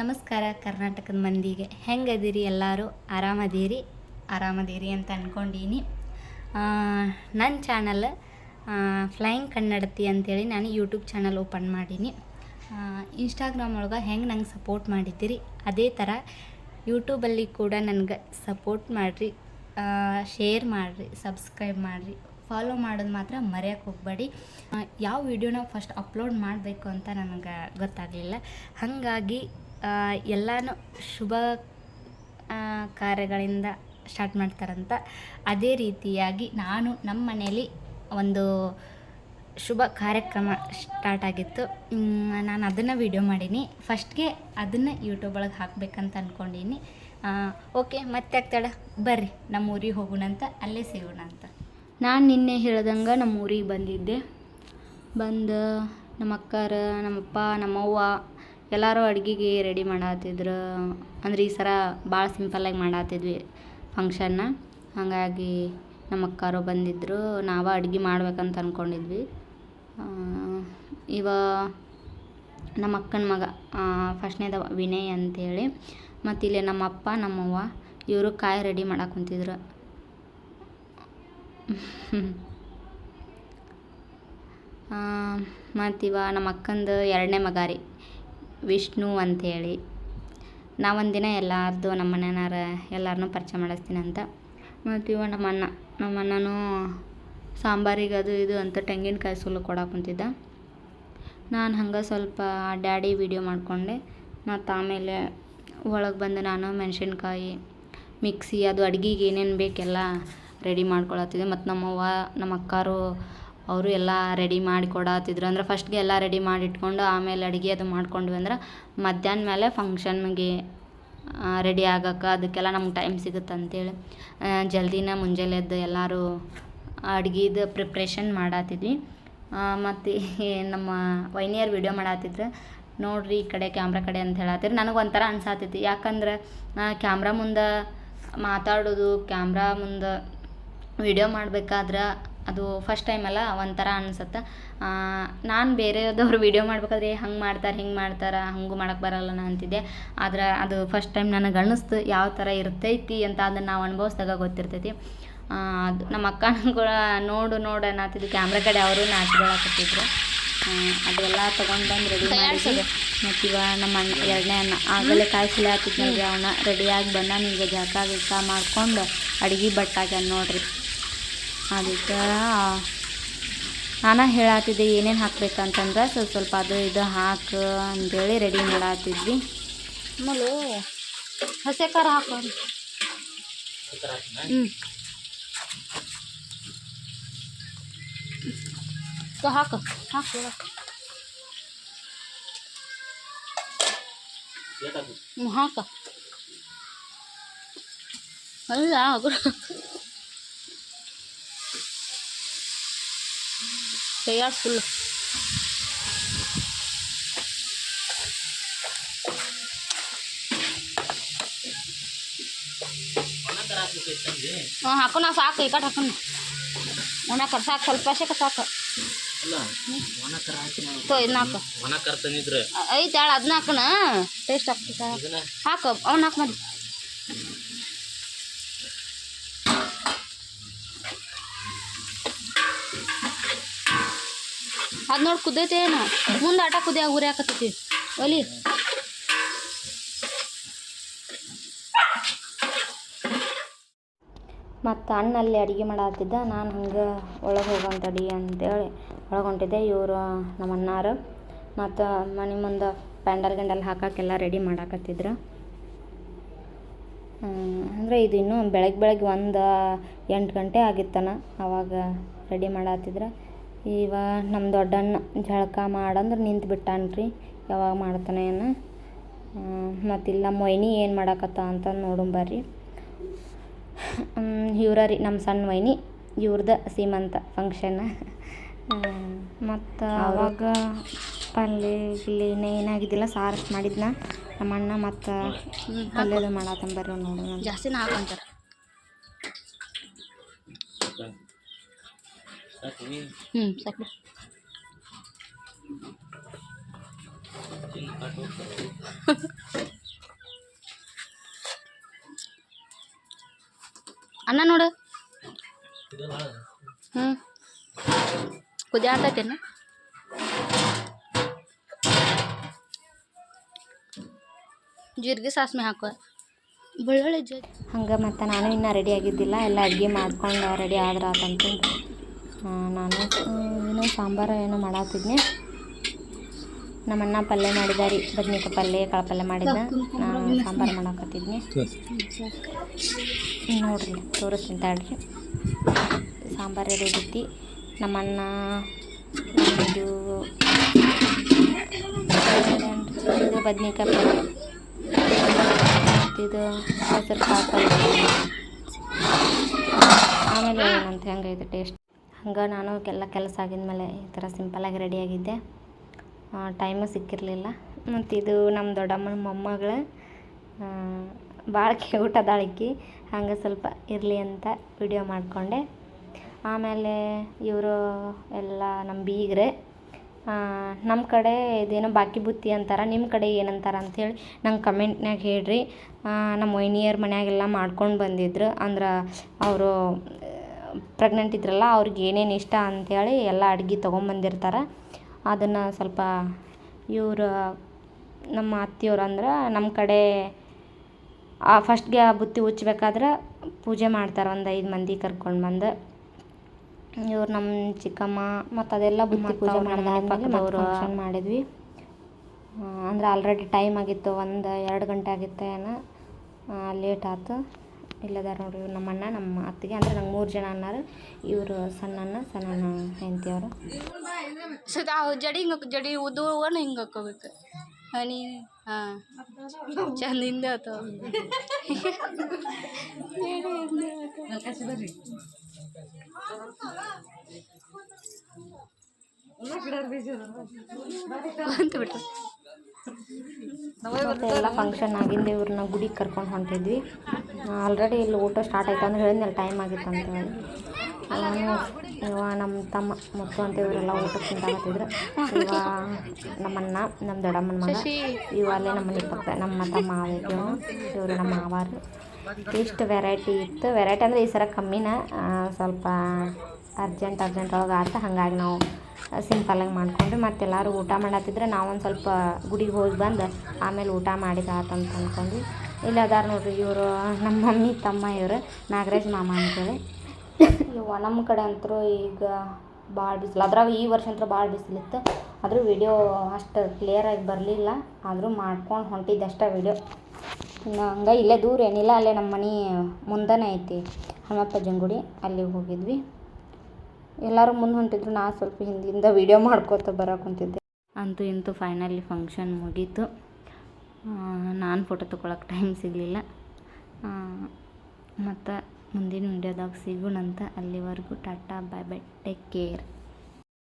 ನಮಸ್ಕಾರ, ಕರ್ನಾಟಕದ ಮಂದಿಗೆ. ಹೆಂಗದಿರಿ ಎಲ್ಲರೂ? ಆರಾಮದೀರಿ? ಆರಾಮದೀರಿ ಅಂತ ಅಂದ್ಕೊಂಡೀನಿ ನನ್ನ ಚಾನಲ್ ಫ್ಲೈಯಿಂಗ್ ಕನ್ನಡತಿ ಅಂತೇಳಿ ನಾನು ಯೂಟ್ಯೂಬ್ ಚಾನಲ್ ಓಪನ್ ಮಾಡೀನಿ. ಇನ್ಸ್ಟಾಗ್ರಾಮ್ ಒಳಗೆ ಹೆಂಗೆ ನಂಗೆ ಸಪೋರ್ಟ್ ಮಾಡಿದ್ದೀರಿ? ಅದೇ ಥರ ಯೂಟ್ಯೂಬಲ್ಲಿ ಕೂಡ ನನಗೆ ಸಪೋರ್ಟ್ ಮಾಡಿರಿ. ಶೇರ್ ಮಾಡಿರಿ, ಸಬ್ಸ್ಕ್ರೈಬ್ ಮಾಡಿರಿ. ಫಾಲೋ ಮಾಡೋದು ಮಾತ್ರ ಮರೆಯೋಕೆ ಹೋಗಬೇಡಿ. ಯಾವ ವಿಡಿಯೋನ ಫಸ್ಟ್ ಅಪ್ಲೋಡ್ ಮಾಡಬೇಕು ಅಂತ ನನಗೆ ಗೊತ್ತಾಗಲಿಲ್ಲ. ಹಾಗಾಗಿ ಎಲ್ಲನೂ ಶುಭ ಕಾರ್ಯಗಳಿಂದ ಸ್ಟಾರ್ಟ್ ಮಾಡ್ತಾರಂತ. ಅದೇ ರೀತಿಯಾಗಿ ನಾನು ನಮ್ಮ ಮನೇಲಿ ಒಂದು ಶುಭ ಕಾರ್ಯಕ್ರಮ ಸ್ಟಾರ್ಟ್ ಆಗಿತ್ತು. ನಾನು ಅದನ್ನು ವಿಡಿಯೋ ಮಾಡೀನಿ. ಫಸ್ಟ್ಗೆ ಅದನ್ನು ಯೂಟ್ಯೂಬ್ ಒಳಗೆ ಹಾಕ್ಬೇಕಂತ ಅಂದ್ಕೊಂಡೀನಿ ಓಕೆ ಮತ್ತೆ ಆಗ್ತಾಳ? ಬರ್ರಿ ನಮ್ಮ ಊರಿಗೆ ಹೋಗೋಣ ಅಂತ, ಅಲ್ಲೇ ಸಿಗೋಣ ಅಂತ. ನಾನು ನಿನ್ನೆ ಹೇಳ್ದಂಗೆ ನಮ್ಮ ಊರಿಗೆ ಬಂದಿದ್ದೆ. ಬಂದು ನಮ್ಮ ಅಕ್ಕಾರ ನಮ್ಮಪ್ಪ ನಮ್ಮವ್ವ ಎಲ್ಲರೂ ಅಡ್ಗೆಗೆ ರೆಡಿ ಮಾಡತ್ತಿದ್ರು ಅಂದ್ರೆ ಈ ಸರ ಭಾಳ ಸಿಂಪಲ್ಲಾಗಿ ಮಾಡತ್ತಿದ್ವಿ ಫಂಕ್ಷನ್ನ ಹಾಗಾಗಿ ನಮ್ಮ ಅಕ್ಕಾರು ಬಂದಿದ್ದರು ನಾವು ಅಡ್ಗೆ ಮಾಡ್ಬೇಕಂತ ಅಂದ್ಕೊಂಡಿದ್ವಿ ಇವ ನಮ್ಮ ಅಕ್ಕನ ಮಗ ಫಸ್ಟ್ನೇದ ವಿನಯ್ ಅಂತೇಳಿ. ಮತ್ತು ಇಲ್ಲಿ ನಮ್ಮ ಅಪ್ಪ ನಮ್ಮವ್ವ ಇವರು ಕಾಯಿ ರೆಡಿ ಮಾಡಕ್ಕೆ ಕುಂತಿದ್ರು. ಮತ್ತಿವ ನಮ್ಮ ಅಕ್ಕಂದು ಎರಡನೇ ಮಗ ರೀ ವಿಷ್ಣು ಅಂಥೇಳಿ. ನಾವೊಂದಿನ ಎಲ್ಲಾರ್ದು ನಮ್ಮ ಮನೆಯವ್ರ ಎಲ್ಲರನ್ನೂ ಪರಿಚಯ ಮಾಡಿಸ್ತೀನಿ ಅಂತ. ಮತ್ತು ಇವ ನಮ್ಮ ಅಣ್ಣ, ನಮ್ಮ ಅಣ್ಣನೂ ಸಾಂಬಾರಿಗೆ ಅದು ಇದು ಅಂತ ತೆಂಗಿನಕಾಯಿ ಸುಲು ಕೊಡಕ್ಕೆ ಕುಂತಿದ್ದ. ನಾನು ಹಂಗೆ ಸ್ವಲ್ಪ ಡ್ಯಾಡಿ ವಿಡಿಯೋ ಮಾಡಿಕೊಂಡೆ. ಮತ್ತು ಆಮೇಲೆ ಒಳಗೆ ಬಂದು ನಾನು ಮೆಣಸಿನ್ಕಾಯಿ, ಮಿಕ್ಸಿ, ಅದು ಅಡ್ಗೆಗೆ ಏನೇನು ಬೇಕೆಲ್ಲ ರೆಡಿ ಮಾಡ್ಕೊಳತ್ತಿದ್ದೆ. ಮತ್ತು ನಮ್ಮವ್ವ ನಮ್ಮ ಅಕ್ಕಾರು ಅವರು ಎಲ್ಲ ರೆಡಿ ಮಾಡಿ ಕೊಡತ್ತಿದ್ರು ಅಂದ್ರೆ ಫಸ್ಟ್ಗೆ ಎಲ್ಲ ರೆಡಿ ಮಾಡಿ ಇಟ್ಕೊಂಡು ಆಮೇಲೆ ಅಡುಗೆ ಅದು ಮಾಡ್ಕೊಂಡ್ವಿ ಅಂದ್ರೆ ಮಧ್ಯಾಹ್ನ ಮೇಲೆ ಫಂಕ್ಷನ್ಗೆ ರೆಡಿ ಆಗಕ್ಕೆ ಅದಕ್ಕೆಲ್ಲ ನಮ್ಗೆ ಟೈಮ್ ಸಿಗುತ್ತೆ ಅಂತೇಳಿ. ಜಲ್ದಿನ ಮುಂಜಾನೆ ಎದ್ದು ಎಲ್ಲರೂ ಅಡ್ಗೆದು ಪ್ರಿಪ್ರೇಷನ್ ಮಾಡತ್ತಿದ್ವಿ ಮತ್ತು ನಮ್ಮ ವೈನಿಯರ್ ವಿಡಿಯೋ ಮಾಡತ್ತಿದ್ರು ನೋಡ್ರಿ ಈ ಕಡೆ ಕ್ಯಾಮ್ರಾ ಕಡೆ ಅಂತ ಹೇಳತ್ತಿದ್ರು ನನಗೆ ಒಂಥರ ಅನ್ಸಾತೈತಿ ಯಾಕಂದ್ರೆ ಕ್ಯಾಮ್ರಾ ಮುಂದೆ ಮಾತಾಡೋದು ಕ್ಯಾಮ್ರಾ ಮುಂದೆ ವಿಡಿಯೋ ಮಾಡ್ಬೇಕಾದ್ರೆ ಅದು ಫಸ್ಟ್ ಟೈಮ್ ಅಲ್ಲ ಒಂಥರ ಅನ್ಸುತ್ತೆ. ನಾನು ಬೇರೆದವ್ರು ವಿಡಿಯೋ ಮಾಡ್ಬೇಕಾದ್ರೆ ಹಂಗೆ ಮಾಡ್ತಾರೆ ಹಿಂಗೆ ಮಾಡ್ತಾರೆ? ಹಂಗೂ ಮಾಡಕ್ಕೆ ಬರಲ್ಲ ಅಂತಿದ್ದೆ. ಆದ್ರೆ ಅದು ಫಸ್ಟ್ ಟೈಮ್ ನನಗೆ ಗಣಿಸ್ತು ಯಾವ ಥರ ಇರ್ತೈತಿ ಅಂತ ಅದನ್ನು ನಾವು ಅನುಭವಿಸ್ದಾಗ ಗೊತ್ತಿರ್ತೈತಿ. ಅದು ನಮ್ಮ ಅಕ್ಕನ ಕೂಡ ನೋಡು ನೋಡು ಅನ್ನತ್ತಿದ್ದು. ಕ್ಯಾಮ್ರ ಕಡೆ ಅವರು ನಾಚಿಕೊಳ್ಳಾಕತ್ತಿದ್ರು ಅದೆಲ್ಲ ತೊಗೊಂಡು ಬಂದು ರೆಡಿ ಮಾಡಿದ್ವಿ. ಮತ್ತು ಇವಾಗ ನಮ್ಮ ಅಣ್ಣ ಎರಡನೇ ಅಣ್ಣ ಆಗಲೇ ಕಾಯಿಸಲೆ ಸುಲಿ ಹಾಕಿದ್ನಲ್ರಿ. ಅವನ್ನ ರೆಡಿಯಾಗಿ ಬಂದ ಈಗ ಜಳಕ ಗಿಳಕ ಮಾಡ್ಕೊಂಡು ಅಡುಗೆ ಬಟ್ಟಾಗ್ಯಾನ ನೋಡ್ರಿ. ಅದಕ್ಕೆ ನಾನು ಹೇಳತ್ತಿದ್ದೆ ಏನೇನು ಹಾಕ್ಬೇಕಂತಂದ್ರೆ ಸ್ವಲ್ಪ ಸ್ವಲ್ಪ ಅದು ಇದು ಹಾಕು ಅಂತೇಳಿ ರೆಡಿ ಮಾಡತ್ತಿದ್ವಿ ಆಮೇಲೆ ಹಸೆ ಖಾರ ಹಾಕೋ ಹ್ಞೂ ಹಾಕು ಹಾಕು, ಹಾಕ. ಅಲ್ಲ ಕೈಯಾಗ ಫುಲ್ ಹಾಂ ಹಾಕೋಣ ಸಾಕು ಈ ಕಡೆ ಹಾಕೋಣ. ಒಣಕರ ಸಾಕು ಸ್ವಲ್ಪ ಅಷ್ಟೇ ಸಾಕು. ಅಲ್ಲ ಒಣಕರ ಹಾಕಿ ನಾವು ತೋ ಇದನ್ನ ಹಾಕು. ತಂದಿದ್ರೆ. ಐತೆ ಹೇಳ ಅದನ್ನ ಹಾಕೋಣ. ಟೇಸ್ಟ್ ಹಾಕ್ತಿ ಹಾಕು ಅವ್ನ ಹಾಕಿ ಮಾಡಿ. ಅದು ನೋಡಿ ಕುದ್ದೈತೆ ಏನು. ಮುಂದೆ ಆಟ ಕುದಿಯಾಗ ಉರಿ ಹಾಕತ್ತೈತಿ ಒಲಿ. ಮತ್ತು ಅಣ್ಣ ಅಲ್ಲಿ ಅಡುಗೆ ಮಾಡತ್ತಿದ್ದ ನಾನು ಹಂಗೆ ಒಳಗೆ ಹೋಗೋಂಥ ಅಡಿ ಅಂತೇಳಿ ಒಳಗೆ ಇವರು ನಮ್ಮ ಅಣ್ಣಾರು. ಮತ್ತು ಮನೆ ಮುಂದೆ ಪ್ಯಾಂಡಲ್ ಗಂಡಲ್ಲಿ ಹಾಕೋಕ್ಕೆಲ್ಲ ರೆಡಿ ಮಾಡಾಕತ್ತಿದ್ರು. ಅಂದರೆ ಇದು ಇನ್ನೂ ಬೆಳಗ್ಗೆ ಬೆಳಗ್ಗೆ ಒಂದು ಎಂಟು ಗಂಟೆ ಆಗಿತ್ತನ, ಅವಾಗ ರೆಡಿ ಮಾಡತ್ತಿದ್ರು ಇವ ನಮ್ಮ ದೊಡ್ಡಣ್ಣ ಜಳಕ ಮಾಡಂದ್ರೆ ನಿಂತು ಬಿಟ್ಟಾನ್ರಿ, ಯಾವಾಗ ಮಾಡ್ತಾನೆ ಏನು? ಮತ್ತು ಇಲ್ಲಿ ನಮ್ಮ ವೈನಿ ಏನು ಮಾಡಾಕತ್ತ ಅಂತ ನೋಡೋಣ ಬರ್ರಿ. ಇವ್ರ ರೀ, ನಮ್ಮ ಸಣ್ಣ ಮೊಯ್ನಿ ಇವ್ರದ ಸೀಮಂತ ಫಂಕ್ಷನ್ ಮತ್ತು ಅವಾಗ ಪಲ್ಯ ಇಲ್ಲಿ ಇನ್ನೂ ಏನಾಗಿದ್ದಿಲ್ಲ, ಸಾರು ಮಾಡಿದ್ನ. ನಮ್ಮ ಅಣ್ಣ ಮತ್ತು ಪಲ್ಯದ ಮಾಡತ್ತಂಬರ್ರಿ ನೋಡೋಣ ನೋಡೋಣ ನಾಲ್ಕು ಹಾಕಂತಾರೆ ಹ್ಞೂ ಸಾಕು. ಅನ್ನ ನೋಡು. ಹ್ಞೂ ಕುದಿ ಆತೈತೇನು ಜೀರಿಗೆ ಸಾಸ್ಮೆ ಹಾಕುವ ಬೆಳ್ಳುಳ್ಳಿ ಜ ಹಂಗೆ ಮತ್ತು ನಾನು ಇನ್ನೂ ರೆಡಿ ಆಗಿದ್ದಿಲ್ಲ, ಎಲ್ಲ ಅಡುಗೆ ಮಾಡ್ಕೊಂಡು ರೆಡಿ ಆದ್ರೆ ಆತಂತಂದು ನಾನು, ಏನೋ ಸಾಂಬಾರು ಏನೋ ಮಾಡಾತಿದ್ನಿ. ನಮ್ಮ ಅಣ್ಣ ಪಲ್ಯ ಮಾಡಿದ ರೀ ಬದ್ನಿಕಾಯಿ ಪಲ್ಯ, ಕಾಳು ಪಲ್ಯ ಮಾಡಿದ್ದ ನಾನು ಸಾಂಬಾರು ಮಾಡಾಕತ್ತಿದ್ನಿ. ನೋಡ್ರಿ, ತೋರಿಸ್ತೀನಿ ತಾಳ್ರಿ ಸಾಂಬಾರು ರೆಡಿ ನಮ್ಮಣ್ಣ ಇದು ಇದು ಬದ್ನಿಕಾಯಿ ಪಲ್ಯ. ಮತ್ತಿದು ಹೆಸರು ಕಾಳು ಆಮೇಲೆ ಏನಂತ ಹೆಂಗೈತೆ ಟೇಸ್ಟ್ ಹಂಗೆ ನಾನು ಎಲ್ಲ ಕೆಲಸ ಆಗಿದ್ಮೇಲೆ ಈ ಥರ ಸಿಂಪಲಾಗಿ ರೆಡಿಯಾಗಿದ್ದೆ ಟೈಮು ಸಿಕ್ಕಿರಲಿಲ್ಲ. ಮತ್ತು ಇದು ನಮ್ಮ ದೊಡ್ಡಮ್ಮನ ಮೊಮ್ಮಗಳು ಭಾಳ ಕ್ಯೂಟ್ ಅದಾಳಿಕ್ಕಿ ಹಂಗೆ ಸ್ವಲ್ಪ ಇರಲಿ ಅಂತ ವಿಡಿಯೋ ಮಾಡಿಕೊಂಡೆ. ಆಮೇಲೆ ಇವರು ಎಲ್ಲ ನಮ್ಮ ಬೀಗ್ರೆ ನಮ್ಮ ಕಡೆ ಇದೇನೋ ಬಾಕಿ ಬುತ್ತಿ ಅಂತಾರೆ ನಿಮ್ಮ ಕಡೆ ಏನಂತಾರೆ ಅಂಥೇಳಿ ನಂಗೆ ಕಮೆಂಟ್ನಾಗ ಹೇಳ್ರಿ. ನಮ್ಮ ಒಯ್ನಿಯರ್ ಮನ್ಯಾಗೆಲ್ಲ ಮಾಡ್ಕೊಂಡು ಬಂದಿದ್ರು. ಅಂದ್ರೆ ಅವರು ಪ್ರೆಗ್ನೆಂಟ್ ಇದ್ರಲ್ಲ ಅವ್ರಿಗೆ ಏನೇನು ಇಷ್ಟ ಅಂಥೇಳಿ ಎಲ್ಲ ಅಡ್ಗೆ ತೊಗೊಂಬಂದಿರ್ತಾರೆ. ಅದನ್ನು ಸ್ವಲ್ಪ ಇವರು ನಮ್ಮ ಅತ್ತೆಯವ್ರು ಅಂದ್ರೆ ನಮ್ಮ ಕಡೆ ಫಸ್ಟ್ಗೆ ಆ ಬುತ್ತಿ ಉಚ್ಚಬೇಕಾದ್ರೆ ಪೂಜೆ ಮಾಡ್ತಾರೆ ಒಂದು ಐದು ಮಂದಿ ಕರ್ಕೊಂಡು ಬಂದು. ಇವ್ರು ನಮ್ಮ ಚಿಕ್ಕಮ್ಮ ಮತ್ತು ಅದೆಲ್ಲ ಬುತ್ತಿ ಪೂಜೆ ಫಂಕ್ಷನ್ ಮಾಡಿದ್ವಿ. ಅಂದ್ರೆ ಆಲ್ರೆಡಿ ಟೈಮ್ ಆಗಿತ್ತು ಒಂದು ಎರಡು ಗಂಟೆ ಆಗಿತ್ತು ಏನೋ ಲೇಟ್ ಆಯ್ತು ಇಲ್ಲದಾರ ನೋಡ್ರಿ ಇವ್ರು ನಮ್ಮ ಅಣ್ಣ ನಮ್ಮ ಅತ್ತಿಗೆ ಅಂದ್ರೆ ನಂಗೆ ಮೂರು ಜನ ಅನ್ನಾರ. ಇವರು ಸಣ್ಣಣ್ಣ ಸಣ್ಣಣ್ಣ ಹೆಂಡತಿಯವರು ಅವರು. ಜಡಿ ಹಿಂಗೆ ಜಡಿ ಉದ್ದುವನ್ನ ಹಿಂಗೆ ಹಾಕೋಬೇಕು. ಹನಿ ಹಾಂ. ಚಂದಿಂದ ಆತಾವ ಮತ್ತು ಎಲ್ಲ ಫಂಕ್ಷನ್ ಆಗಿಂದ ಇವ್ರನ್ನ ಗುಡಿಗೆ ಕರ್ಕೊಂಡು ಹೊಂಟಿದ್ವಿ. ಆಲ್ರೆಡಿ ಇಲ್ಲಿ ಊಟ ಸ್ಟಾರ್ಟ್ ಆಯ್ತು ಅಂದ್ರೆ ಹೇಳಿದ್ನಲ್ಲ ಟೈಮ್ ಆಗಿತ್ತು ಅಂತ ಹೇಳಿ. ಇವ ನಮ್ಮ ತಮ್ಮ ಮುತ್ತು ಅಂತ ಇವರೆಲ್ಲ ಊಟಕ್ಕೆ ತಿಂತಾಗತ್ತಿದ್ರು ಇವಾಗ ನಮ್ಮಣ್ಣ ನಮ್ಮ ದೊಡ್ಡಮ್ಮನ ಮಗ. ಇವ ಅಲ್ಲೇ ನಮ್ಮ ಮನೆ ಪಕ್ಕ ನಮ್ಮ ತಮ್ಮ ಆಗಿದ್ವು ಇವರು ನಮ್ಮ ಮಾವಾರು. ಇಷ್ಟು ವೆರೈಟಿ ಇತ್ತು. ವೆರೈಟಿ ಅಂದರೆ ಈ ಸರ ಕಮ್ಮಿನ ಸ್ವಲ್ಪ ಅರ್ಜೆಂಟ್ ಅರ್ಜೆಂಟ್ ಒಳಗೆ ಆತ. ಹಾಗಾಗಿ ನಾವು ಸಿಂಪಲಾಗಿ ಮತ್ತೆ ಎಲ್ಲರೂ ಊಟ ಮಾಡತ್ತಿದ್ರೆ ನಾವೊಂದು ಸ್ವಲ್ಪ ಗುಡಿಗೆ ಹೋಗಿ ಬಂದು ಆಮೇಲೆ ಊಟ ಮಾಡಿದ ಆತಂತ ಅಂದ್ಕೊಂಡ್ವಿ ಇಲ್ಲ ಅದಾರ ನೋಡ್ರಿ ಇವರು ನಮ್ಮ ಮಮ್ಮಿ, ತಮ್ಮ ಇವರು, ನಾಗರಾಜ್ ಮಾಮ ಅಂತೇಳಿ. ಇವ ನಮ್ಮ ಕಡೆ ಅಂತರೂ ಈಗ ಭಾಳ ಬಿಸಿಲು. ಅದ್ರಾಗ ಈ ವರ್ಷ ಅಂತೂ ಭಾಳ ಬಿಸಿಲಿತ್ತು ಆದರೂ ವಿಡಿಯೋ ಅಷ್ಟು ಕ್ಲಿಯರಾಗಿ ಬರಲಿಲ್ಲ. ಆದರೂ ಮಾಡ್ಕೊಂಡು ಹೊಂಟಿದ್ದೆ ಅಷ್ಟೇ ವಿಡಿಯೋ. ಇನ್ನು ಹಂಗೆ ಇಲ್ಲೇ ದೂರ ಏನಿಲ್ಲ. ಅಲ್ಲೇ ನಮ್ಮ ಮನೆ ಮುಂದೆನೇ ಐತಿ ಹನುಮಪ್ಪಜ್ಜನ ಗುಡಿ ಅಲ್ಲಿಗೆ ಹೋಗಿದ್ವಿ. ಎಲ್ಲರೂ ಮುಂದೆ ಹೊಂಟಿದ್ರು, ನಾ ಸ್ವಲ್ಪ ಹಿಂದಿಂದ ವೀಡಿಯೋ ಮಾಡ್ಕೋತ ಬರೋಕೆ ಕುಂತಿದ್ದೆ ಅಂತೂ ಇಂತೂ ಫೈನಲಿ ಫಂಕ್ಷನ್ ಮುಗೀತು. ನಾನು ಫೋಟೋ ತೊಗೊಳಕ್ಕೆ ಟೈಮ್ ಸಿಗಲಿಲ್ಲ. ಮತ್ತು ಮುಂದಿನ ವಿಡಿಯೋದಾಗ ಸಿಗೋಣಂತ. ಅಲ್ಲಿವರೆಗೂ tata bye bye take care